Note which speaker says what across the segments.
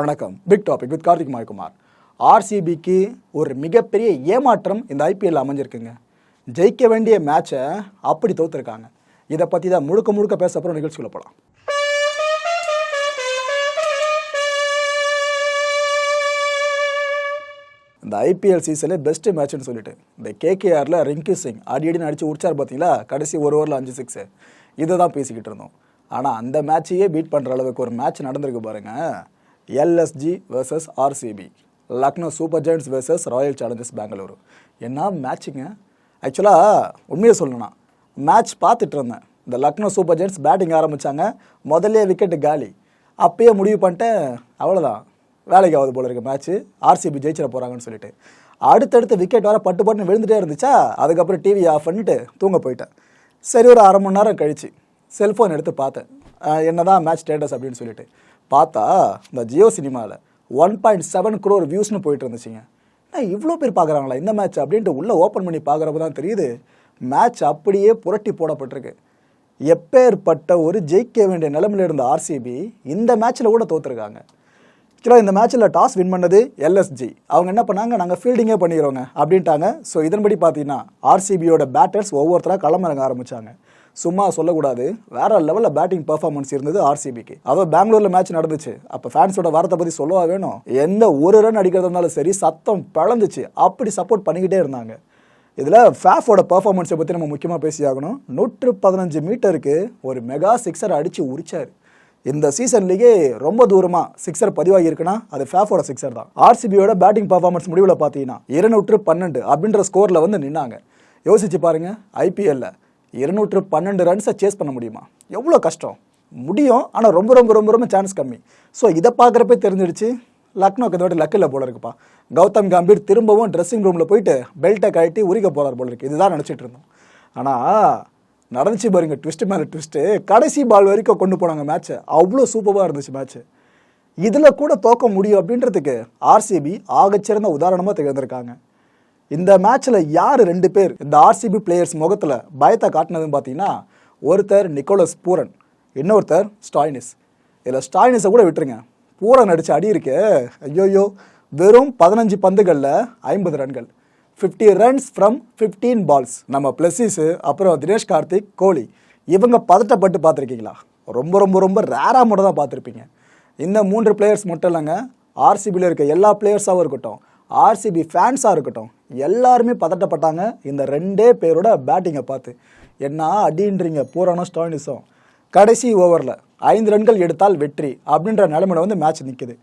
Speaker 1: வணக்கம். Big topic with Karthik மாய்குமார். ஆர்சிபிக்கு ஒரு மிகப்பெரிய ஏமாற்றம் இந்த ஐபிஎல் அமைஞ்சிருக்குங்க. ஜெயிக்க வேண்டிய மேட்சை அப்படி தோத்துருக்காங்க. இதை பற்றி தான் முழுக்க முழுக்க பேச அப்புறம் நிகழ்ச்சிக்குள்ள போகலாம் இந்த ஐபிஎல் சீசனில் பெஸ்ட் மேட்ச்னு சொல்லிட்டு இந்த கேகேஆரில் ரிங்கு சிங் அடி அடின்னு அடித்து உடிச்சார் பார்த்தீங்களா கடைசி ஒரு ஓவரில் அஞ்சு சிக்ஸு இதை தான் பேசிக்கிட்டு இருந்தோம். ஆனால் அந்த மேட்சையே பீட் பண்ணுற அளவுக்கு ஒரு மேட்ச் நடந்திருக்கு பாருங்கள் LSG versus RCB Lucknow Super Giants versus Royal Challengers Bengaluru என்ன மேட்சுங்க ஆக்சுவலாக உண்மையை சொல்லணும்னா மேட்ச் பார்த்துட்டு இருந்தேன். இந்த லக்னோ சூப்பர் ஜெயின்ஸ் பேட்டிங் ஆரம்பித்தாங்க முதல்ல விக்கெட்டு காலி. அப்பயே முடிவு பண்ணிட்டேன் அவ்வளோதான் வேலைக்கு ஆகுது போல இருக்க மேட்ச் ஆர்சிபி ஜெயிச்சிட போகிறாங்கன்னு சொல்லிட்டு. அடுத்தடுத்து விக்கெட் வர பட்டு பட்டுன்னு விழுந்துட்டே இருந்துச்சா? அதுக்கப்புறம் டிவி ஆஃப் பண்ணிட்டு தூங்க போயிட்டேன். சரி ஒரு அரை மணி நேரம் கழிச்சு செல்ஃபோன் எடுத்து பார்த்தேன். என்ன தான் மேட்ச் ஸ்டேட்டஸ் அப்படின்னு சொல்லிட்டு. பார்த்தா இந்த ஜியோ சினிமாவில் ஒன் பாயிண்ட் செவன் க்ரோர் வியூஸ்னு போயிட்டு இருந்துச்சுங்க. நான் இவ்வளோ பேர் பார்க்குறாங்களா இந்த மேட்ச் அப்படின்ட்டு உள்ளே ஓப்பன் பண்ணி பார்க்குறப்ப தான் தெரியுது மேட்ச் அப்படியே புரட்டி போடப்பட்டிருக்கு. எப்பேற்பட்ட ஒரு ஜெயிக்க வேண்டிய நிலமையில் இருந்த ஆர்சிபி இந்த மேட்ச்சில் கூட தோற்றுருக்காங்க ஆக்சுவலாக இந்த மேட்ச்சில் டாஸ் வின் பண்ணது எல்எஸ்ஜி அவங்க என்ன பண்ணாங்க நாங்கள் ஃபீல்டிங்கே பண்ணிக்கிறோங்க அப்படின்ட்டாங்க. ஸோ இதன்படி பார்த்தீங்கன்னா ஆர்சிபியோட பேட்டர்ஸ் ஒவ்வொருத்தராக களமிறங்க ஆரம்பிச்சாங்க. சும்மா சொல்லக்கூடாது. வேற லெவலில் பேட்டிங் பர்ஃபார்மன்ஸ் இருந்தது ஆர்சிபிக்கு அதுவும் பெங்களூர்ல மேட்ச் நடந்துச்சு. அப்போ ஃபேன்ஸோட வாரத்தை பற்றி சொல்லவா வேணும்? எந்த ஒரு ரன் அடிக்கிறதா இருந்தாலும் சரி சத்தம் பிளந்துச்சு அப்படி சப்போர்ட் பண்ணிக்கிட்டே இருந்தாங்க. இதில் ஃபேஃபோட பர்ஃபார்மன்ஸை பற்றி நம்ம முக்கியமாக பேசியாகணும் நூற்று பதினஞ்சு மீட்டருக்கு ஒரு மெகா சிக்ஸர் அடித்து உரிச்சார். இந்த சீசன்லேயே ரொம்ப தூரமாக சிக்ஸர் பதிவாகி இருக்குன்னா அது ஃபேஃபோட சிக்ஸர் தான். ஆர்சிபியோட பேட்டிங் பர்ஃபார்மன்ஸ் முடிவில் பார்த்தீங்கன்னா இருநூற்று பன்னெண்டு அப்படின்ற ஸ்கோரில் வந்து நின்னாங்க. யோசிச்சு பாருங்கள் ஐபிஎல்ல இருநூற்று பன்னெண்டு ரன்ஸை சேஸ் பண்ண முடியுமா? எவ்வளோ கஷ்டம். முடியும் ஆனால் ரொம்ப ரொம்ப ரொம்ப ரொம்ப சான்ஸ் கம்மி. ஸோ இதை பார்க்குறப்பே தெரிஞ்சிடுச்சு. லக்னோக்கு இதோட லக்கில் லக் இல்லை போல இருக்குப்பா. கௌதம் கம்பீர் திரும்பவும் ட்ரெஸ்ஸிங் ரூமில் போயிட்டு பெல்ட்டை கழட்டி உரிக்க போகிறார் போல இருக்கு. இதுதான் நினச்சிட்டு இருந்தோம். ஆனால் நடந்துச்சு பாருங்க ட்விஸ்ட் மேலே ட்விஸ்ட்டு கடைசி பால் வரைக்கும் கொண்டு போனாங்க மேட்ச்சை அவ்வளோ சூப்பராக இருந்துச்சு மேட்ச்சு இதில் கூட தோக்க முடியும் அப்படின்றதுக்கு ஆர்சிபி ஆகச்சிறந்த உதாரணமாக திகழ்ந்திருக்காங்க. இந்த மேட்ச்சில் யார் ரெண்டு பேர் இந்த ஆர்சிபி பிளேயர்ஸ் முகத்தில் பயத்தை காட்டினதுன்னு பார்த்தீங்கன்னா ஒருத்தர் நிக்கோலஸ் பூரன் இன்னொருத்தர் ஸ்டாயினிஸ் இதில் ஸ்டாயினிஸை கூட விட்டுருங்க. பூரன் அடிச்ச அடி இருக்கே. ஐயோயோ. வெறும் பதினஞ்சு பந்துகளில் ஐம்பது ரன்கள். Fifty runs from fifteen balls நம்ம பிளஸிஸு அப்புறம் தினேஷ் கார்த்திக் கோலி. இவங்க பதட்டப்பட்டு பார்த்துருக்கீங்களா? ரொம்ப ரொம்ப ரொம்ப ரேராக மட்டும் தான் பார்த்துருப்பீங்க. இந்த மூன்று பிளேயர்ஸ் மட்டும் இல்லைங்க. ஆர்சிபியில் இருக்க எல்லா பிளேயர்ஸாகவும் இருக்கட்டும். ஆர்சிபி ஃபேன்ஸாக இருக்கட்டும் எல்லாருமே பதட்டப்பட்டாங்க. இந்த ரெண்டே பேரோட பேட்டிங்கை பார்த்து. என்ன அடின்றீங்க பூரான ஸ்டானிஸும் கடைசி ஓவரில் ஐந்து ரன்கள் எடுத்தால் வெற்றி அப்படின்ற நிலைமையில வந்து மேட்ச் நிற்குது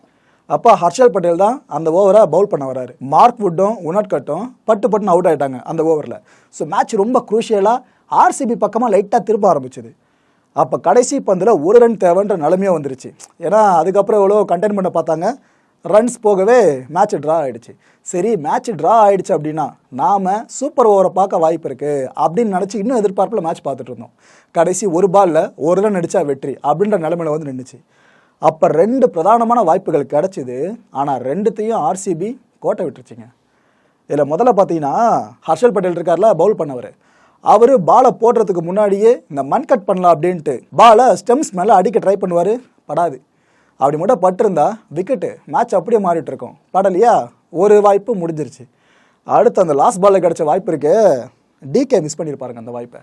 Speaker 1: அப்போ ஹர்ஷல் பட்டேல் தான் அந்த ஓவரை பவுல் பண்ண வராரு. மார்க் வுட்டும் உனட்கட்டும் பட்டு பட்டுன்னு அவுட் ஆகிட்டாங்க அந்த ஓவரில் ஸோ மேட்ச் ரொம்ப குரூஷியலாக ஆர்சிபி பக்கமாக லைட்டாக திரும்ப ஆரம்பிச்சது. அப்போ கடைசி பந்தில் ஒரு ரன் தேவைன்ற நிலைமையாக வந்துருச்சு. ஏன்னா அதுக்கப்புறம் எவ்வளோ கண்டெயின் பண்ண பார்த்தாங்க. ரன்ஸ் போகவே மேட்ச் ட்ரா ஆயிடுச்சு. சரி மேட்ச் ட்ரா ஆயிடுச்சு அப்படின்னா நாம சூப்பர் ஓவரை பார்க்க வாய்ப்பு இருக்கு அப்படின்னு நினச்சி இன்னும் எதிர்பார்ப்பில் மேட்ச் பார்த்துட்டு இருந்தோம். கடைசி ஒரு பால்ல ஒரு ரன் அடிச்சா வெற்றி அப்படின்ற நிலைமையில வந்து நின்றுச்சு அப்போ ரெண்டு பிரதானமான வாய்ப்புகள் கிடைச்சிது. ஆனால் ரெண்டுத்தையும் ஆர்சிபி கோட்டை விட்டுருச்சிங்க. இதில் முதல்ல பார்த்தீங்கன்னா ஹர்ஷல் பட்டேல் இருக்கார்ல பவுல் பண்ணவர். அவர் பாலை போடுறதுக்கு முன்னாடியே இந்த மண் கட் பண்ணலாம் அப்படின்ட்டு பாலை ஸ்டெம்ஸ் மேலே அடிக்க ட்ரை பண்ணுவார். படாது. அப்படி மட்டும் பட்டிருந்தா விக்கெட்டு மேட்ச் அப்படியே மாறிட்டு இருக்கும். படலையா ஒரு வாய்ப்பு முடிஞ்சிருச்சு. அடுத்து அந்த லாஸ்ட் பாலில் கிடச்ச வாய்ப்பு இருக்கு. டிகே மிஸ் பண்ணியிருப்பாருங்க அந்த வாய்ப்பை.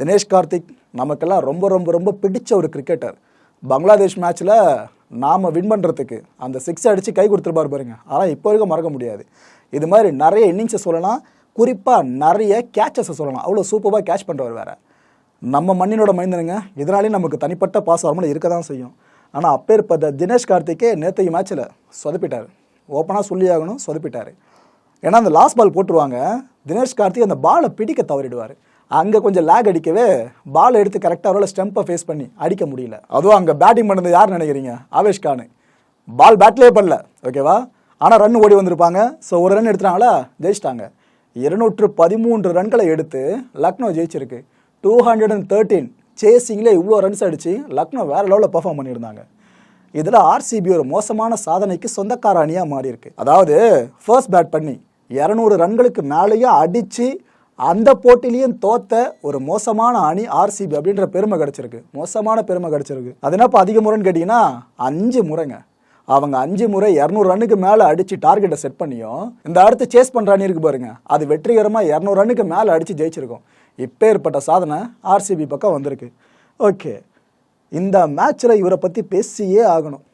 Speaker 1: தினேஷ் கார்த்திக் நமக்கெல்லாம் ரொம்ப ரொம்ப ரொம்ப பிடிச்ச ஒரு கிரிக்கெட்டர் பங்களாதேஷ் மேட்ச்சில் நாம் வின் பண்ணுறதுக்கு அந்த சிக்ஸ் அடித்து கை கொடுத்துருப்பாரு பாருங்க. ஆனால் இப்போ வரைக்கும் மறக்க முடியாது. இது மாதிரி நிறைய இன்னிங்ஸை சொல்லலாம். குறிப்பாக நிறைய கேட்சஸை சொல்லலாம். அவ்வளோ சூப்பராக கேட்ச் பண்ணுறவர் வேறு. நம்ம மண்ணினோட மைந்தனுங்க. இதனாலேயும் நமக்கு தனிப்பட்ட பாஸ் வரமுறை இருக்க தான் செய்யும். ஆனால் அப்பேற்பட்ட தினேஷ் கார்த்திக்கே நேற்றைக்கு மேட்ச்சில் சொதப்பிட்டார். ஓப்பனாக சொல்லி ஆகணும் சொதப்பிட்டார். ஏன்னா அந்த லாஸ்ட் பால் போட்டுருவாங்க. தினேஷ் கார்த்திக் அந்த பாலை பிடிக்க தவறிடுவார். அங்கே கொஞ்சம் லேக் அடிக்கவே பால் எடுத்து கரெக்டாக அவரால் ஸ்டெம்பை ஃபேஸ் பண்ணி அடிக்க முடியல. அதுவும் அங்கே பேட்டிங் பண்ணது யார் நினைக்கிறீங்க? ஆவேஷ் கானு. பால் பேட்லேயே பண்ணல ஓகேவா ஆனால் ரன் ஓடி வந்திருப்பாங்க. ஸோ ஒரு ரன் எடுத்துட்டாங்களா? ஜெயிச்சிட்டாங்க. இருநூற்று பதிமூன்று ரன்களை எடுத்து லக்னோ ஜெயிச்சிருக்கு. டூ ஹண்ட்ரட் அண்ட் தேர்ட்டீன் சேசிங்கில் இவ்வளோ ரன்ஸ் அடித்து லக்னோ வேற லெவலில் பெர்ஃபார்ம் பண்ணியிருந்தாங்க. இதில் ஆர்சிபி ஒரு மோசமான சாதனைக்கு சொந்தக்கார அணியாக மாறி இருக்கு அதாவது ஃபர்ஸ்ட் பேட் பண்ணி இரநூறு ரன்களுக்கு மேலேயே அடித்து அந்த போட்டிலையும் தோத்த ஒரு மோசமான அணி ஆர்சிபி அப்படின்ற பெருமை கிடச்சிருக்கு. மோசமான பெருமை கிடச்சிருக்கு. அது என்னப்போ அதிக முறைன்னு கேட்டிங்கன்னா அஞ்சு முறைங்க. அவங்க அஞ்சு முறை இரநூறு ரன்னுக்கு மேலே அடித்து டார்கெட்டை செட் பண்ணியும் இந்த அடுத்து சேஸ் பண்ணுற அணி இருக்கு பாருங்க. அது வெற்றிகரமாக இரநூறு ரன்னுக்கு மேலே அடித்து ஜெயிச்சிருக்கும். இப்பேற்பட்ட சாதனை ஆர்சிபி பக்கம் வந்திருக்கு. ஓகே இந்த மேட்ச்சில் இவரை பற்றி பேசியே ஆகணும்.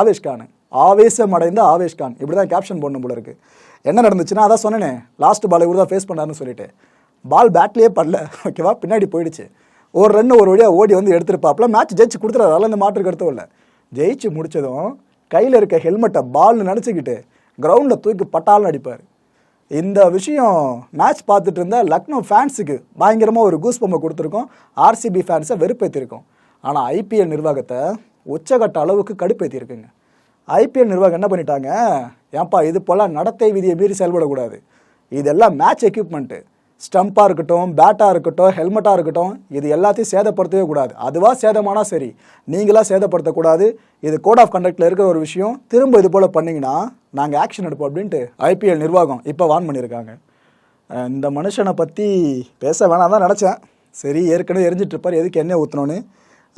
Speaker 1: ஆவேஷ் கான். ஆவேசம் அடைந்த ஆவேஷ் கான். இப்படி தான் கேப்ஷன் போடணும் போல இருக்குது என்ன நடந்துச்சுன்னா அதான் சொன்னேனே லாஸ்ட் பால் இவர் தான் ஃபேஸ் பண்ணாருன்னு சொல்லிட்டு. பால் பேட்லேயே படல. ஓகேவா பின்னாடி போயிடுச்சு. ஒரு ரன் ஒரு வழியாக ஓடி வந்து எடுத்திருப்பாப்புல. மேட்ச் ஜெயிச்சு கொடுத்துறாரு அதெல்லாம் இந்த மாற்றுக்கு கருத்தும் இல்லை ஜெயிச்சு முடிச்சதும் கையில் இருக்க ஹெல்மெட்டை பால்னு நினச்சிக்கிட்டு கிரவுண்டில் தூக்கி பட்டாலும் அடிப்பார். இந்த விஷயம் மேட்ச் பார்த்துட்டு இருந்த லக்னோ ஃபேன்ஸுக்கு பயங்கரமாக ஒரு கூஸ் பொம்மை கொடுத்துருக்கோம். ஆர்சிபி ஃபேன்ஸை வெறுப்பேற்றிருக்கோம் ஆனால் ஐபிஎல் நிர்வாகத்தை உச்சகட்ட அளவுக்கு கடுப்பேற்றிருக்குங்க ஐபிஎல் நிர்வாகம் என்ன பண்ணிட்டாங்க? ஏன்பா இது போல் நடத்தை விதியை மீறி செயல்படக்கூடாது. இதெல்லாம் மேட்ச் எக்யூப்மெண்ட்டு ஸ்டம்பாக இருக்கட்டும் பேட்டாக இருக்கட்டும் ஹெல்மெட்டாக இருக்கட்டும் இது எல்லாத்தையும் சேதப்படுத்தவே கூடாது. அதுவாக சேதமானா சரி. நீங்களாக சேதப்படுத்தக்கூடாது. இது கோட் ஆஃப் கண்டக்டில் இருக்கிற ஒரு விஷயம். திரும்ப இது போல் பண்ணிங்கன்னா நாங்கள் ஆக்ஷன் எடுப்போம் அப்படின்ட்டு ஐபிஎல் நிர்வாகம் இப்போ வான் பண்ணியிருக்காங்க. இந்த மனுஷனை பற்றி பேச வேணாம் தான் நினச்சேன். சரி ஏற்கனவே எரிஞ்சிட்டு இருப்பார். எதுக்கு என்ன ஊற்றணும்னு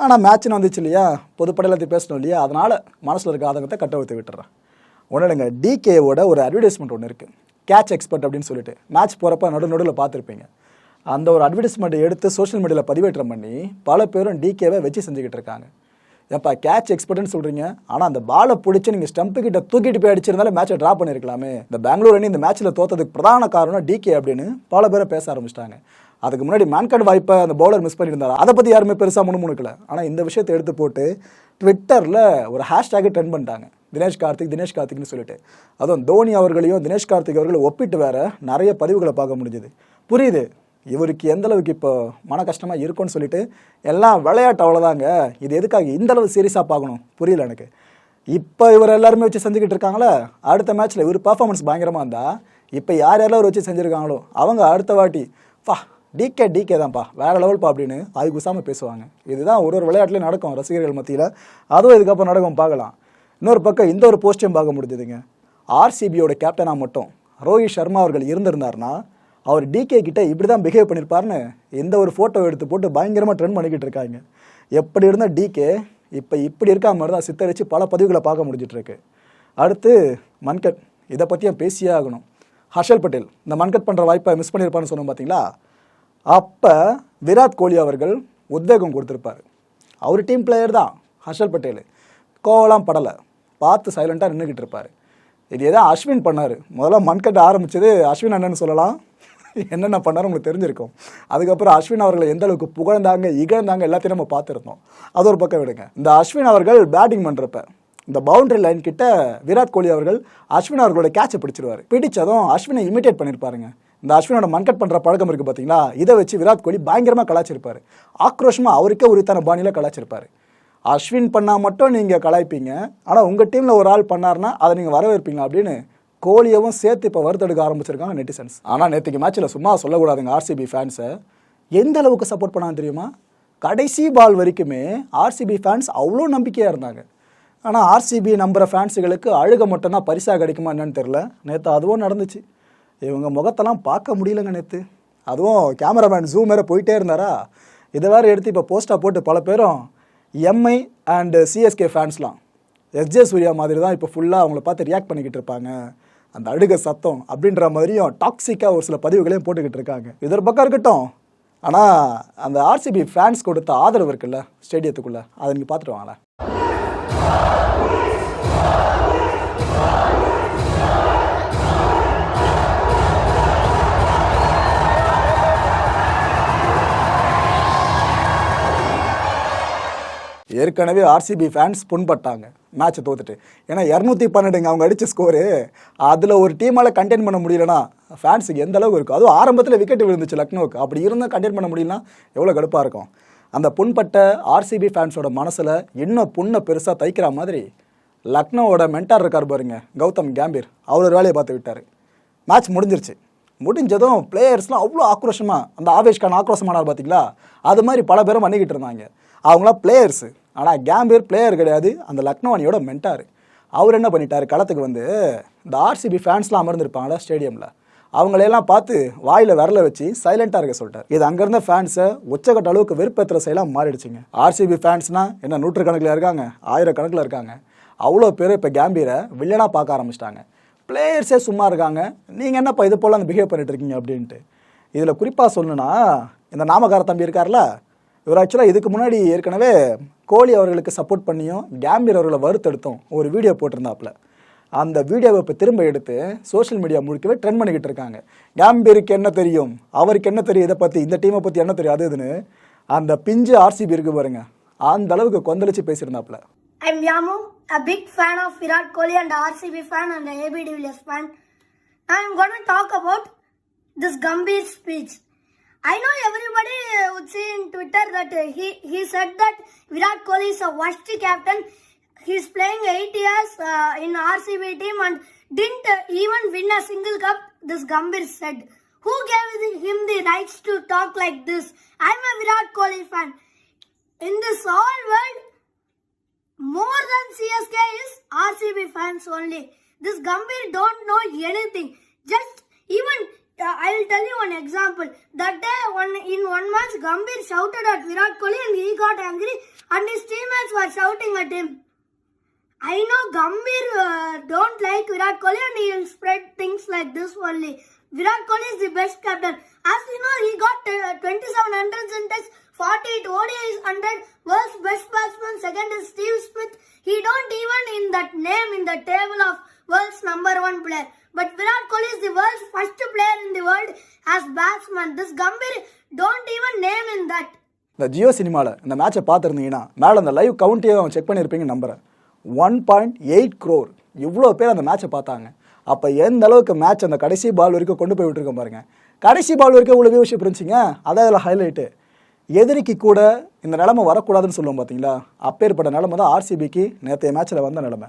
Speaker 1: ஆனால் மேட்ச்னு வந்துச்சு இல்லையா? பொதுப்படையில் எல்லாத்தையும் பேசணும் இல்லையா? அதனால் மனசில் இருக்க ஆதங்கத்தை கட்ட வைத்து விட்டுறேன் ஒன்றுங்க டிகேவோட ஒரு அட்வர்டைஸ்மெண்ட் ஒன்று இருக்குது கேட்ச் எக்ஸ்பர்ட் அப்படின்னு சொல்லிட்டு மேட்ச் போகிறப்ப நடு நடுவில் பார்த்துருப்பீங்க. அந்த ஒரு அட்வர்டைஸ்மெண்ட் எடுத்து சோஷியல் மீடியாவில் பதிவேற்றம் பண்ணி பல பேரும் டிகேவை வச்சு செஞ்சுக்கிட்டு இருக்காங்க. ஏப்பா கேட்ச் எக்ஸ்பர்ட்னு சொல்கிறீங்க ஆனால் அந்த பாலை பிடிச்சி நீங்கள் ஸ்டம்ப்பு கிட்ட தூக்கிட்டு போய் அடிச்சிருந்தாலும் மேட்சை ட்ரா பண்ணியிருக்கலாமே இந்த பெங்களூர் அணி இந்த மேட்ச்சில் தோத்ததுக்கு பிரதான காரணம் டிகே அப்படின்னு பல பேரை பேச ஆரம்பிச்சிட்டாங்க. அதுக்கு முன்னாடி மேன்கார்டு வாய்ப்பை அந்த பவுலர் மிஸ் பண்ணியிருந்தார்? அதை பற்றி யாருமே பெருசாக முணுமுணுக்கல. ஆனால் இந்த விஷயத்தை எடுத்து போட்டு ட்விட்டரில் ஒரு ஹேஷ்டேக்கை ட்ரெண்ட் பண்ணிட்டாங்க. தினேஷ் கார்த்திக் தினேஷ் கார்த்திக்னு சொல்லிட்டு. அதுவும் தோனி அவர்களையும் தினேஷ் கார்த்திக் அவர்களையும் ஒப்பிட்டு வேற நிறைய பதிவுகளை பார்க்க முடிஞ்சுது. புரியுது? இவருக்கு எந்த அளவுக்கு இப்போ மன கஷ்டமாக இருக்கும்னு சொல்லிட்டு எல்லாம் விளையாட்டு அவ்வளோதாங்க இது எதுக்காக இந்த அளவு சீரியஸாக பார்க்கணும்? புரியல எனக்கு. இப்போ இவர் எல்லாருமே வச்சு செஞ்சுக்கிட்டு இருக்காங்களே? அடுத்த மேட்ச்சில் இவர் பர்ஃபார்மன்ஸ் பயங்கரமாக இருந்தால் இப்போ யார் யாரெல்லாம் இவர் வச்சு செஞ்சுருக்காங்களோ? அவங்க அடுத்த வாட்டி பா டிகே டிகே தான்ப்பா. வேறு லெவல்ப்பா அப்படின்னு அது குசாமல் பேசுவாங்க. இதுதான் ஒரு ஒரு விளையாட்டுலேயும் நடக்கும் ரசிகர்கள் மத்தியில். அதுவும் இதுக்கப்புறம் நடக்கும் பார்க்கலாம். இன்னொரு பக்கம் இந்த ஒரு போஸ்டையும் பார்க்க முடிஞ்சதுங்க. ஆர்சிபியோட கேப்டனாக மட்டும் ரோஹித் சர்மா அவர்கள் இருந்திருந்தாருன்னா அவர் டிகே கிட்ட இப்படி தான் பிஹேவ் பண்ணியிருப்பாருன்னு எந்த ஒரு ஃபோட்டோ எடுத்து போட்டு பயங்கரமாக ட்ரெண்ட் பண்ணிக்கிட்டு இருக்காங்க. எப்படி இருந்த டிகே இப்போ இப்படி இருக்கா மாதிரி தான் சித்தரித்து பல பதிவுகளை பார்க்க முடிஞ்சிட்ருக்கு அடுத்து மன்கட் இதை பற்றியும் பேசியே ஆகணும். ஹர்ஷல் பட்டேல் இந்த மன்கட் பண்ணுற வாய்ப்பை மிஸ் பண்ணியிருப்பான்னு சொன்னோம் பார்த்தீங்களா அப்போ விராட் கோலி அவர்கள் உத்வேகம் கொடுத்துருப்பார். அவர் டீம் பிளேயர் தான் ஹர்ஷல் பட்டேல். கோவலாம் படலை. பார்த்து சைலண்ட்டாக நின்றுக்கிட்டு இருப்பார். இது எதோ அஸ்வின் பண்ணார்? முதல்ல மண்கட்ட ஆரம்பிச்சது அஸ்வின் அண்ணன்னு சொல்லலாம். என்னென்ன பண்ணாரு உங்களுக்கு தெரிஞ்சிருக்கும். அதுக்கப்புறம் அஸ்வின் அவர்களை எந்த அளவுக்கு புகழ்ந்தாங்க இகழ்ந்தாங்க எல்லாத்தையும் நம்ம பார்த்துருந்தோம். அது ஒரு பக்கம் விடுங்க. இந்த அஸ்வின் அவர்கள் பேட்டிங் பண்ணுறப்ப இந்த பவுண்டரி லைன் கிட்ட விராட் கோலி அவர்கள் அஸ்வின் அவர்களோட கேட்சை பிடிச்சிருவார். பிடிச்சதும் அஸ்வினை இமிட்டேட் பண்ணியிருப்பாருங்க இந்த அஸ்வினோட மன்கட் பண்ணுற பழக்கம் இருக்குது பார்த்தீங்களா இதை வச்சு விராட் கோலி பயங்கரமாக கலாச்சிருப்பார். ஆக்ரோஷமாக அவருக்கே உரித்தான பாணியில் கலாச்சிருப்பார். அஸ்வின் பண்ணால் மட்டும் நீங்கள் கலாய்ப்பீங்க. ஆனால் உங்கள் டீமில் ஒரு ஆள் பண்ணாருன்னா அதை நீங்கள் வரவேற்பீங்க அப்படின்னு கோலியவும் சேர்த்து இப்போ வறுத்தெடுக்க ஆரம்பிச்சிருக்காங்க நெட்டிசன்ஸ் ஆனால் நேற்றுக்கு மேட்ச்சில் சும்மா சொல்லக்கூடாதுங்க ஆர்சிபி ஃபேன்ஸை எந்த அளவுக்கு சப்போர்ட் பண்ணாங்க தெரியுமா? கடைசி பால் வரைக்குமே ஆர்சிபி ஃபேன்ஸ் அவ்வளோ நம்பிக்கையாக இருந்தாங்க. ஆனால் ஆர்சிபி நம்புகிற ஃபேன்ஸுகளுக்கு அழுக மட்டும்தான் பரிசாக கிடைக்குமா என்னன்னு தெரில நேற்று அதுவும் நடந்துச்சு. இவங்க முகத்தெல்லாம் பார்க்க முடியலங்க நேற்று அதுவும் கேமராமேன் ஜூம் வேறு போயிட்டே இருந்தாரா? இதை வேறு எடுத்து இப்போ போஸ்ட்டாக போட்டு பல பேரும் எம்ஐ அண்டு சிஎஸ்கே ஃபேன்ஸ்லாம் எஸ்ஜே சூர்யா மாதிரி தான் இப்போ ஃபுல்லாக அவங்கள பார்த்து ரியாக்ட் பண்ணிக்கிட்டு இருப்பாங்க. அந்த அழுக சத்தம் அப்படின்ற மாதிரியும் டாக்ஸிக்காக ஒரு சில பதிவுகளையும் போட்டுக்கிட்டு இருக்காங்க. இது ஒரு பக்கம் இருக்கட்டும். ஆனால் அந்த ஆர்சிபி ஃபேன்ஸ் கொடுத்த ஆதரவு இருக்குல்ல ஸ்டேடியத்துக்குள்ளே அதை நீங்கள் பார்த்துட்டு வாங்களேன். ஏற்கனவே ஆர்சிபி ஃபேன்ஸ் புண்பட்டாங்க. மேட்ச்சை தோத்துட்டு. ஏன்னா இரநூத்தி பன்னெண்டுங்க அவங்க அடித்த ஸ்கோரு அதில் ஒரு டீமால் கண்டெயின் பண்ண முடியலன்னா ஃபேன்ஸுக்கு எந்த அளவுக்கு இருக்கும்? அதுவும் ஆரம்பத்தில் விக்கெட் விழுந்துச்சு லக்னோவுக்கு அப்படி இருந்தால் கண்டெயின் பண்ண முடியலனா எவ்வளோ கடுப்பாக இருக்கும்? அந்த புண்பட்ட ஆர்சிபி ஃபேன்ஸோட மனசில் இன்னும் புண்ணை பெருசாக தைக்கிற மாதிரி லக்னோவோட மென்டார் இருக்கார் பாருங்க கௌதம் கேம்பீர். அவர் ஒரு வேலையை பார்த்து விட்டார். மேட்ச் முடிஞ்சிருச்சு. முடிஞ்சதும் பிளேயர்ஸ்லாம் அவ்வளோ ஆக்ரோஷமாக அந்த ஆவேஷ்கான் ஆக்ரோஷமானார் பார்த்தீங்களா அது மாதிரி பல பேரும் பண்ணிக்கிட்டு இருந்தாங்க. அவங்களாம் பிளேயர்ஸு ஆனால் கேம்பீர் பிளேயர் கிடையாது. அந்த லக்னோ அணியோட மென்டார் அவர் என்ன பண்ணிட்டார்? களத்துக்கு வந்து இந்த ஆர்சிபி ஃபேன்ஸ்லாம் அமர்ந்திருப்பாங்களா ஸ்டேடியமில் அவங்களையெல்லாம் பார்த்து வாயில் விரல வச்சு சைலண்டாக இருக்க சொல்லிட்டார். இது அங்கேருந்த ஃபேன்ஸை உச்சக்கட்ட அளவுக்கு வெறுப்பேற்றுற செயலாக மாறிடுச்சுங்க. ஆர்சிபி ஃபேன்ஸ்னால் என்ன நூற்றுக்கணக்கில் இருக்காங்க? ஆயிரக்கணக்கில் இருக்காங்க. அவ்வளோ பேர் இப்போ கேம்பீரை வில்லனாக பார்க்க ஆரம்பிச்சிட்டாங்க. பிளேயர்ஸே சும்மா இருக்காங்க. நீங்கள் என்னப்பா இது போல் அந்த பிஹேவ் பண்ணிட்டு இருக்கீங்க அப்படின்ட்டு. இதில் குறிப்பாக சொல்லணுன்னா இந்த நாமகார தம்பி இருக்கார்ல இவர் ஆக்சுவலாக இதுக்கு முன்னாடி ஏற்கனவே கோலி அவர்களுக்கு சப்போர்ட் பண்ணியும் கேம்பீர் அவர்களை வறுத்தெடுத்தோம் ஒரு வீடியோ போட்டிருந்தாப்புல. அந்த வீடியோவை இப்போ திரும்ப எடுத்து சோஷியல் மீடியா முழுக்கவே ட்ரெண்ட் பண்ணிக்கிட்டு இருக்காங்க. கேம்பீருக்கு என்ன தெரியும்? அவருக்கு என்ன தெரியும்? இதை பற்றி இந்த டீமை பற்றி என்ன தெரியும்? அது இதுன்னு அந்த பிஞ்சு ஆர்சிபி இருக்கு பாருங்க. அந்த அளவுக்கு கொந்தளிச்சு பேசியிருந்தாப்புல.
Speaker 2: I am யாமு a big fan of Virat Kohli and RCB fan and de Villiers fan I am to talk about this Gambhir speech I know everybody would see in Twitter that he, he said that Virat Kohli is a worst captain. He's playing eight years uh, in RCB team and didn't even win a single cup, this Gambhir said. Who gave him the rights to talk like this? I'm a Virat Kohli fan. In this whole world, more than CSK is RCB fans only. This Gambhir don't know anything. Just even uh, I will tell you one example. That day, one in one match, Gambhir shouted at Virat Kohli and he got angry, and his teammates were shouting at him. I know Gambhir uh, don't like Virat Kohli and he will spread things like this only. Virat Kohli is the best captain. As you know, he got uh, 2700s in test, 48 ODIs, 100 world's best batsman. Second is Steve Smith. He don't even in that name in the table of world's number one player. But Virat Kohli is the world's first player in the world as batsman. This Gambhir don't even name in that.
Speaker 1: இந்த ஜியோ சினிமாவில் இந்த மேட்சை பார்த்துருந்தீங்கன்னா மேலே அந்த live கவுண்ட்டையும் check பண்ணியிருப்பீங்க நம்புறேன். One point eight crore இவ்வளோ பேர் அந்த மேட்சை பார்த்தாங்க. அப்போ எந்த அளவுக்கு மேட்ச் அந்த கடைசி பால் வரைக்கும் கொண்டு போய் விட்டுருக்கோம் பாருங்க. கடைசி பால் வரைக்கும் இவ்வளோ வியூஷிப் இருந்துச்சுங்க? அதான் அதில் ஹைலைட்டு எதிரிக்கு கூட இந்த நிலமை வரக்கூடாதுன்னு சொல்லுவோம் பார்த்தீங்களா அப்பேற்பட்ட நிலமை தான் ஆர்சிபிக்கு நேற்றைய மேட்ச்சில் வந்த நிலமை.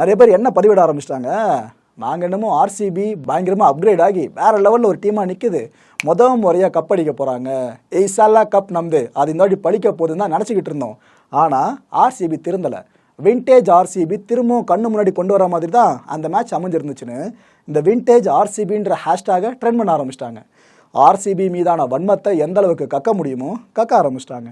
Speaker 1: நிறைய பேர் என்ன பதிவிட ஆரம்பிச்சிட்டாங்க? நாங்கள் என்னமோ ஆர்சிபி பயங்கரமாக அப்கிரேட் ஆகி வேற லெவலில் ஒரு டீமாக நிற்குது மொதல் முறையாக கப் அடிக்க போகிறாங்க ஏய் கப் நம்பு. அது இந்த வாட்டி பழிக்க போகுதுன்னு தான் நினச்சிக்கிட்டு இருந்தோம். ஆனால் ஆர்சிபி திருந்தலை. விண்டேஜ் ஆர்சிபி திரும்பவும் கண்ணு முன்னாடி கொண்டு வர மாதிரி தான் அந்த மேட்ச் அமைஞ்சிருந்துச்சுன்னு இந்த விண்டேஜ் ஆர்சிபின்ற ஹேஷ்டாகை ட்ரெண்ட் பண்ண ஆரம்பிச்சிட்டாங்க. ஆர்சிபி மீதான வன்மத்தை எந்த அளவுக்கு கக்க முடியுமோ கக்க ஆரம்பிச்சிட்டாங்க.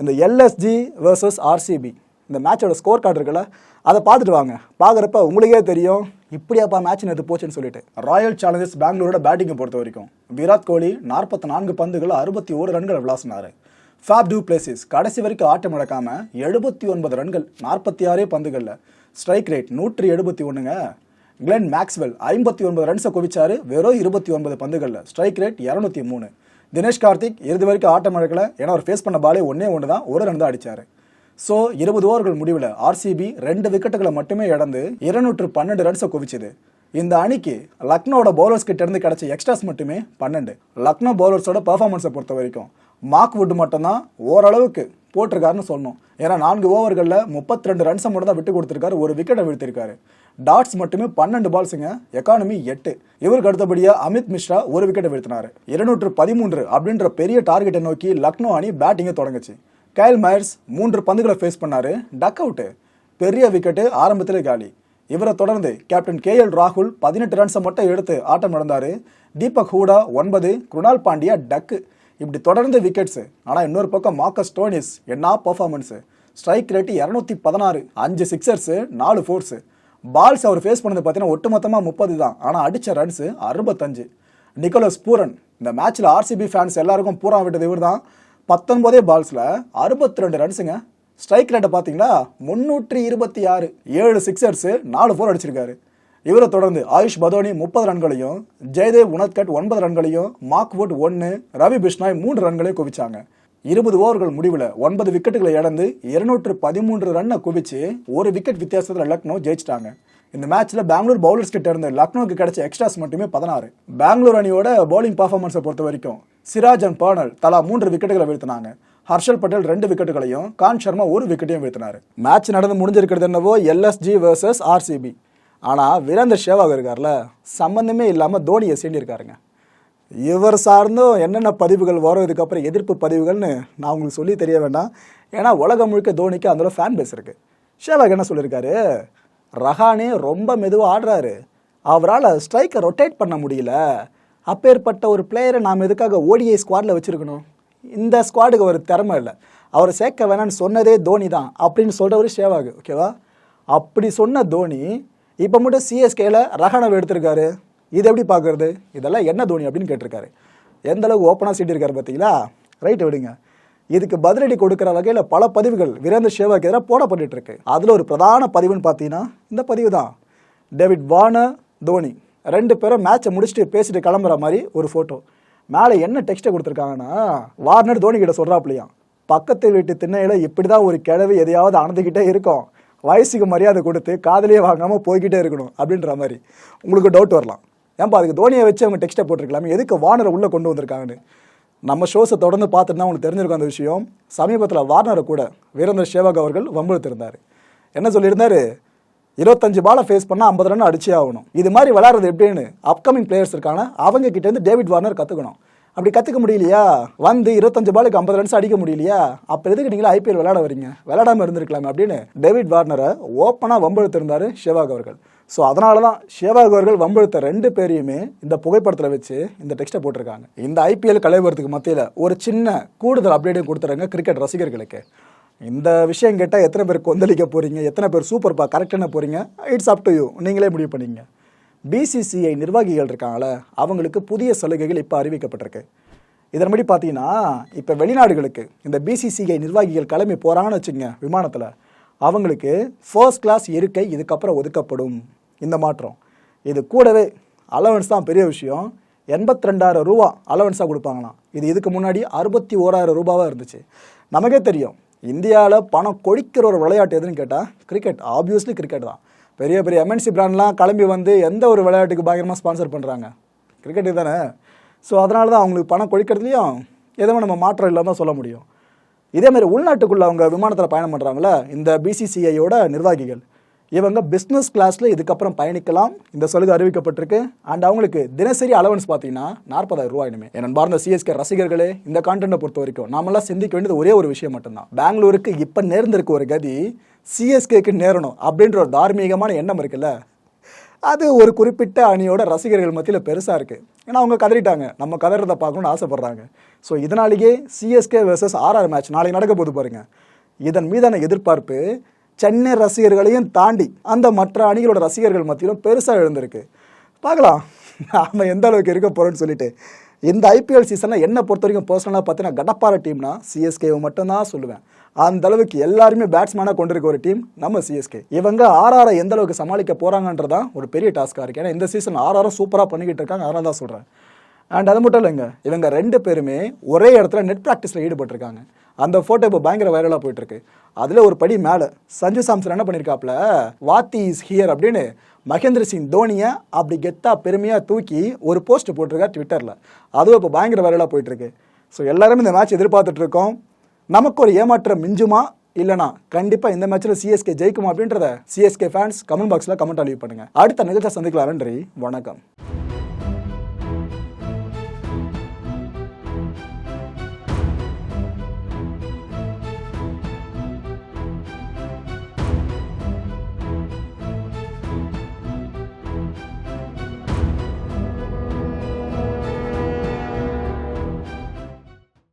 Speaker 1: இந்த எல்எஸ்ஜி வேர்சஸ் ஆர்சிபி இந்த மேட்சோட ஸ்கோர் கார்டு இருக்குல்ல அதை பார்த்துட்டு வாங்க. பார்க்குறப்ப உங்களுக்கே தெரியும் இப்படியாப்பா மேட்ச் நேற்று போச்சுன்னு சொல்லிட்டு. ராயல் சேலஞ்சர்ஸ் பெங்களூரோட பேட்டிங்கை பொறுத்த வரைக்கும் விராட் கோலி நாற்பத்தி நான்கு பந்துகள் அறுபத்தி ஓரு ரன்கள் விளாசினார். ஃபேப் டூ பிளேசிஸ் கடைசி வரைக்கும் ஆட்டம் இழக்காம எழுபத்தி ஒன்பது ரன்கள் நாற்பத்தி ஆறே பந்துகளில். ஸ்ட்ரைக் ரேட் நூற்றி எழுபத்தி ஒன்றுங்க கிளென் மேக்ஸ்வெல் ஐம்பத்தி ஒன்பது ரன்ஸை குவிச்சார் வெறும் இருபத்தி ஒன்பது பந்துகளில். ஸ்ட்ரைக் ரேட் இரநூத்தி மூணு. தினேஷ் கார்த்திக் இறுதி வரைக்கும் ஆட்டம் இழக்கல ஏன்னா அவர் ஃபேஸ் பண்ண பாலே ஒன்றே ஒன்று தான் ஒரு ரன் தான் அடித்தார் ஸோ இருபது ஓவர்கள் முடிவில் ஆர்சிபி ரெண்டு விக்கெட்டுகளை மட்டுமே இழந்து இருநூற்று பன்னெண்டு ரன்ஸை குவிச்சுது. இந்த அணிக்கு லக்னோட பவுலர்ஸ் கிட்ட இருந்து கிடைச்ச எக்ஸ்ட்ராஸ் மட்டுமே பன்னெண்டு. லக்னோ பவுலர்ஸோட பெர்ஃபார்மன்ஸை பொறுத்த வரைக்கும் மார்க் வுட் மட்டும்தான் ஓரளவுக்கு போட்டிருக்காருன்னு சொல்லணும். ஏன்னா நான்கு ஓவர்களில் முப்பத்தி ரெண்டு ரன்ஸை மட்டும் தான் விட்டு கொடுத்துருக்காரு ஒரு விக்கெட்டை வீழ்த்திருக்காரு. டாட்ஸ் மட்டுமே பன்னெண்டு பால்ஸுங்க எக்கானமி எட்டு. இவருக்கு அடுத்தபடியாக அமித் மிஸ்ரா ஒரு விக்கெட்டை வீழ்த்தினார். இருநூற்று பதிமூன்று அப்படின்ற பெரிய டார்கெட்டை நோக்கி லக்னோ அணி பேட்டிங்கை தொடங்குச்சு. கைல் மயர்ஸ் மூன்று பந்துகளை ஃபேஸ் பண்ணார். டக் அவுட்டு பெரிய விக்கெட்டு ஆரம்பத்தில் காலி. இவரை தொடர்ந்து கேப்டன் கே எல் ராகுல் பதினெட்டு ரன்ஸை மட்டும் எடுத்து ஆட்டம் நடந்தார். தீபக் ஹூடா ஒன்பது குணால் பாண்டியா டக்கு இப்படி தொடர்ந்து விக்கெட்ஸு ஆனால் இன்னொரு பக்கம் மார்க்கஸ் டோனிஸ் என்ன பர்ஃபார்மன்ஸு ஸ்ட்ரைக் ரேட்டு இரநூத்தி பதினாறு அஞ்சு சிக்ஸர்ஸு நாலு ஃபோர்ஸு பால்ஸ் அவர் ஃபேஸ் பண்ணது பார்த்தீங்கன்னா ஒட்டுமொத்தமாக முப்பது தான். ஆனால் அடித்த ரன்ஸு அறுபத்தஞ்சு. நிக்கோலஸ் பூரன் இந்த மேட்ச்சில் ஆர்சிபி ஃபேன்ஸ் எல்லாருக்கும் பூரா விட்டது இவர் தான் பத்தொன்பதே பால்ஸில் அறுபத்தி ரெண்டு ரன்ஸுங்க ஸ்ட்ரைக் ரேட்டை பார்த்தீங்களா? முந்நூற்றி இருபத்தி ஆறு. ஏழு சிக்ஸர்ஸு நாலு ஃபோர் அடிச்சிருக்காரு. இவரை தொடர்ந்து ஆயுஷ் பதோனி முப்பது ரன்களையும் ஜெயதேவ் உனத்கட் ஒன்பது ரன்களையும் மார்க்வுட் ஒன்று ரவி பிஷ்னாய் மூன்று ரன்களையும் குவிச்சாங்க. இருபது ஓவர்கள் முடிவில் ஒன்பது விக்கெட்டுகளை இழந்து இருநூற்று பதிமூன்று ரன்னை குவிச்சு ஒரு விக்கெட் வித்தியாசத்தில் லக்னோ ஜெயிச்சிட்டாங்க. இந்த மேட்ச்சில் பெங்களூர் பவுலர்ஸ் கிட்ட இருந்து லக்னோக்கு கிடைச்ச எக்ஸ்ட்ராஸ் மட்டுமே பதினாறு. பெங்களூர் அணியோட பவுலிங் பர்ஃபார்மன்ஸை பொறுத்த வரைக்கும் சிராஜ் அண்ட் பர்னல் தலா மூன்று விக்கெட்டுகளை வீழ்த்தினாங்க. ஹர்ஷல் பட்டேல் ரெண்டு விக்கெட்டுகளையும் கான் சர்மா ஒரு விக்கெட்டையும் வீழ்த்தினார். மேட்ச் நடந்து முடிஞ்சிருக்கிறது என்னவோ எல்எஸ்ஜி வர்சஸ் ஆர்சிபி. ஆனால் வீரேந்தர் சேவாக் இருக்கார்ல சம்மந்தமே இல்லாமல் தோனியை சீண்டியிருக்காருங்க. இவர் சார்ந்தும் என்னென்ன பதிவுகள் வரும் இதுக்கப்புறம் எதிர்ப்பு பதிவுகள்னு நான் உங்களுக்கு சொல்லி தெரிய வேண்டாம். ஏன்னா உலகம் முழுக்க தோனிக்கு அந்த ஃபேன் பேஸ் இருக்குது சேவாக் என்ன சொல்லியிருக்காரு? ரஹானே ரொம்ப மெதுவாக ஆடுறாரு. அவரால் ஸ்ட்ரைக்கை ரொட்டேட் பண்ண முடியல. அப்பேற்பட்ட ஒரு பிளேயரை நாம் எதுக்காக ஓடிஐ ஸ்குவாடில் வச்சுருக்கணும்? இந்த ஸ்குவாடுக்கு ஒரு திறமை இல்லை. அவரை சேர்க்க வேணாம்னு சொன்னதே தோனி தான் அப்படின்னு சொல்கிறவர் ஷேவாகு ஓகேவா அப்படி சொன்ன தோனி இப்போ மட்டும் சிஎஸ்கேல ரஹானவை எடுத்திருக்காரு. இது எப்படி பார்க்கறது இதெல்லாம் என்ன தோனி அப்படின்னு கேட்டிருக்காரு. எந்தளவுக்கு ஓப்பனாக சீட்டு இருக்காரு பார்த்தீங்களா ரைட் விடுங்க. இதுக்கு பதிலடி கொடுக்குற வகையில் பல பதிவுகள் வீரேந்திர சேவாக்கு எதிராக போடப்பட்டு இருக்கு. அதில் ஒரு பிரதான பதிவுன்னு பார்த்தீங்கன்னா இந்த பதிவு தான் டேவிட் வார்னர் தோனி. ரெண்டு பேரும் மேட்சை முடிச்சுட்டு பேசிட்டு கிளம்புற மாதிரி ஒரு ஃபோட்டோ மேலே என்ன டெக்ஸ்ட்டை கொடுத்துருக்காங்கன்னா வார்னர் தோனி கிட்ட சொல்கிறாப்லையாம் பக்கத்து வீட்டு திண்ணையில் இப்படி தான் ஒரு கிழவி எதையாவது அணந்துக்கிட்டே இருக்கும். வயசுக்கு மரியாதை கொடுத்து காதலியே வாங்காமல் போய்கிட்டே இருக்கணும் அப்படின்ற மாதிரி. உங்களுக்கு டவுட் வரலாம். ஏன்பா அதுக்கு தோனியை வச்சு அவங்க டெக்ஸ்ட்டை போட்டிருக்கலாமே. எதுக்கு வானரை உள்ளே கொண்டு வந்திருக்காங்கன்னு? நம்ம ஷோஸை தொடர்ந்து பார்த்துட்டு தான் உங்களுக்கு தெரிஞ்சிருக்கும் அந்த விஷயம். சமீபத்தில் வார்னரை கூட வீரேந்திர சேவாக் அவர்கள் வம்புழுத்திருந்தார் என்ன சொல்லியிருந்தார்? இருபத்தஞ்சு பாலை ஃபேஸ் பண்ணால் ஐம்பது ரன் அடிச்சே ஆகணும். இது மாதிரி விளாட்றது எப்படின்னு அப்கமிங் பிளேயர்ஸ் இருக்காங்க. அவங்க கிட்டேருந்து டேவிட் வார்னர் கற்றுக்கணும் அப்படி கற்றுக்க முடியலையா? வந்து இருபத்தஞ்சு பாலுக்கு ஐம்பது ரன்ஸ் அடிக்க முடியலையா? அப்போ எதுக்கு நீங்களா ஐபிஎல் விளையாட வரீங்க? விளையாடாம இருந்திருக்கலாமே அப்படின்னு டேவிட் வார்னரை ஓப்பனாக வம்பெழுத்திருந்தாரு ஷேவாக் அவர்கள். ஸோ அதனால தான் ஷேவாக் அவர்கள் வம்பெழுத்த ரெண்டு பேரையுமே இந்த புகைப்படத்தில் வச்சு இந்த டெக்ஸ்ட்டை போட்டிருக்காங்க. இந்த ஐபிஎல் கலைவரத்துக்கு மத்தியில் ஒரு சின்ன கூடுதல் அப்டேட்டையும் கொடுத்துறாங்க கிரிக்கெட் ரசிகர்களுக்கு. இந்த விஷயம் கேட்டால் எத்தனை பேர் கொந்தளிக்க போகிறீங்க எத்தனை பேர் சூப்பர் பா கரெக்டான போகிறீங்க இட்ஸ் அப் டு யூ நீங்களே முடிவு பண்ணீங்க. பிசிசிஐ நிர்வாகிகள் இருக்காங்கள அவங்களுக்கு புதிய சலுகைகள் இப்போ அறிவிக்கப்பட்டிருக்கு. இதன்படி பார்த்தீங்கன்னா இப்போ வெளிநாடுகளுக்கு இந்த பிசிசிஐ நிர்வாகிகள் கிளம்பி போகிறாங்கன்னு வச்சுங்க விமானத்தில். அவங்களுக்கு ஃபர்ஸ்ட் கிளாஸ் இருக்கை இதுக்கப்புறம் ஒதுக்கப்படும். இந்த மாற்றம். இது கூடவே அலவன்ஸ் தான் பெரிய விஷயம். எண்பத்தி ரெண்டாயிரம் ரூபா அலவன்ஸாக கொடுப்பாங்களாம். இது இதுக்கு முன்னாடி அறுபத்தி ஓராயிரம் ரூபாவாக இருந்துச்சு. நமக்கே தெரியும். இந்தியாவில் பணம் கொடிக்கிற ஒரு விளையாட்டு எதுன்னு கேட்டால் கிரிக்கெட் ஆப்வியஸ்லி கிரிக்கெட் தான். பெரிய பெரிய எம்என்சி பிராண்ட்லாம் கிளம்பி வந்து எந்த ஒரு விளையாட்டுக்கு பயங்கரமாக ஸ்பான்சர் பண்ணுறாங்க கிரிக்கெட்டு தானே ஸோ அதனால தான் அவங்களுக்கு பணம் கொடிக்கிறதுலையும் எதுவும் நம்ம மாற்றம் இல்லாமல் சொல்ல முடியும். இதே மாதிரி உள்நாட்டுக்குள்ள அவங்க விமானத்தில் பயணம் பண்ணுறாங்கள இந்த பிசிசிஐயோட நிர்வாகிகள். இவங்க பிஸ்னஸ் கிளாஸில் இதுக்கப்புறம் பயணிக்கலாம் இந்த சலுகை அறிவிக்கப்பட்டிருக்கு. அண்ட் அவங்களுக்கு தினசரி அலவன்ஸ் பார்த்தீங்கன்னா நாற்பதாயிரம் ரூபாய் இனிமே. என் பார்ந்த சிஎஸ்கே ரசிகர்களே இந்த கான்டென்ட்டை பொறுத்த வரைக்கும் நாமெல்லாம் சிந்திக்க வேண்டியது ஒரே ஒரு விஷயம் மட்டும்தான். பெங்களூருக்கு இப்போ நேர்ந்திருக்க ஒரு கதி சிஎஸ்கேக்கு நேரணும் அப்படின்ற ஒரு தார்மீகமான எண்ணம் இருக்குல்ல. அது ஒரு குறிப்பிட்ட அணியோட ரசிகர்கள் மத்தியில் பெருசாக இருக்குது ஏன்னா அவங்க கதறிட்டாங்க. நம்ம கதறதை பார்க்கணுன்னு ஆசைப்பட்றாங்க. ஸோ இதனாலேயே சிஎஸ்கே வர்சஸ் ஆர்ஆர் மேட்ச் நாளைக்கு நடக்க போது பாருங்க. இதன் மீதான எதிர்பார்ப்பு சென்னை ரசிகர்களையும் தாண்டி அந்த மற்ற அணிகளோட ரசிகர்கள் மத்தியிலும் பெருசாக எழுந்திருக்கு. பார்க்கலாம். நாம் எந்த அளவுக்கு இருக்க போகிறோம்னு சொல்லிட்டு. இந்த ஐபிஎல் சீசனில் என்ன பொறுத்த வரைக்கும் பர்சனலாக பார்த்தீங்கன்னா கடப்பார டீம்னா சிஎஸ்கேவை மட்டும்தான் சொல்லுவேன். அந்த அளவுக்கு எல்லாருமே பேட்ஸ்மேனாக கொண்டிருக்க ஒரு டீம் நம்ம சிஎஸ்கே இவங்க ஆர்ஆரை எந்த அளவுக்கு சமாளிக்க போகிறாங்கன்றதான் ஒரு பெரிய டாஸ்க்காக இருக்குது ஏன்னா இந்த சீசன் ஆர்ஆரும் சூப்பராக பண்ணிக்கிட்டு இருக்காங்க. அதனால தான் சொல்கிறேன் அண்ட் அது மட்டும் இல்லைங்க இவங்க ரெண்டு பேருமே ஒரே இடத்துல நெட் ப்ராக்டிஸில் ஈடுபட்டிருக்காங்க. அந்த ஃபோட்டோ இப்போ பயங்கர வைரலாக போயிட்டுருக்கு. அதில் ஒரு படி மேலே சஞ்சு சாம்சன் என்ன பண்ணியிருக்காப்ல வாத்தி இஸ் ஹியர் அப்படின்னு மகேந்திர சிங் தோனியை அப்படி கெத்தா பெருமையாக தூக்கி ஒரு போஸ்ட் போட்டிருக்கார் ட்விட்டரில் அதுவும் இப்போ பயங்கர வைரலாக போயிட்டுருக்கு. ஸோ எல்லாருமே இந்த மேட்ச் எதிர்பார்த்துட்ருக்கோம் நமக்கு ஒரு ஏமாற்றம் மிஞ்சுமா? இல்லைனா கண்டிப்பாக இந்த மேட்ச்சில் சிஎஸ்கே ஜெயிக்குமா அப்படின்றத சிஎஸ்கே ஃபேன்ஸ் கமெண்ட் பாக்ஸில் கமெண்ட் அழிவு பண்ணுங்கள் அடுத்த நிகழ்ச்சியை சந்திக்கலாம் நன்றி வணக்கம்.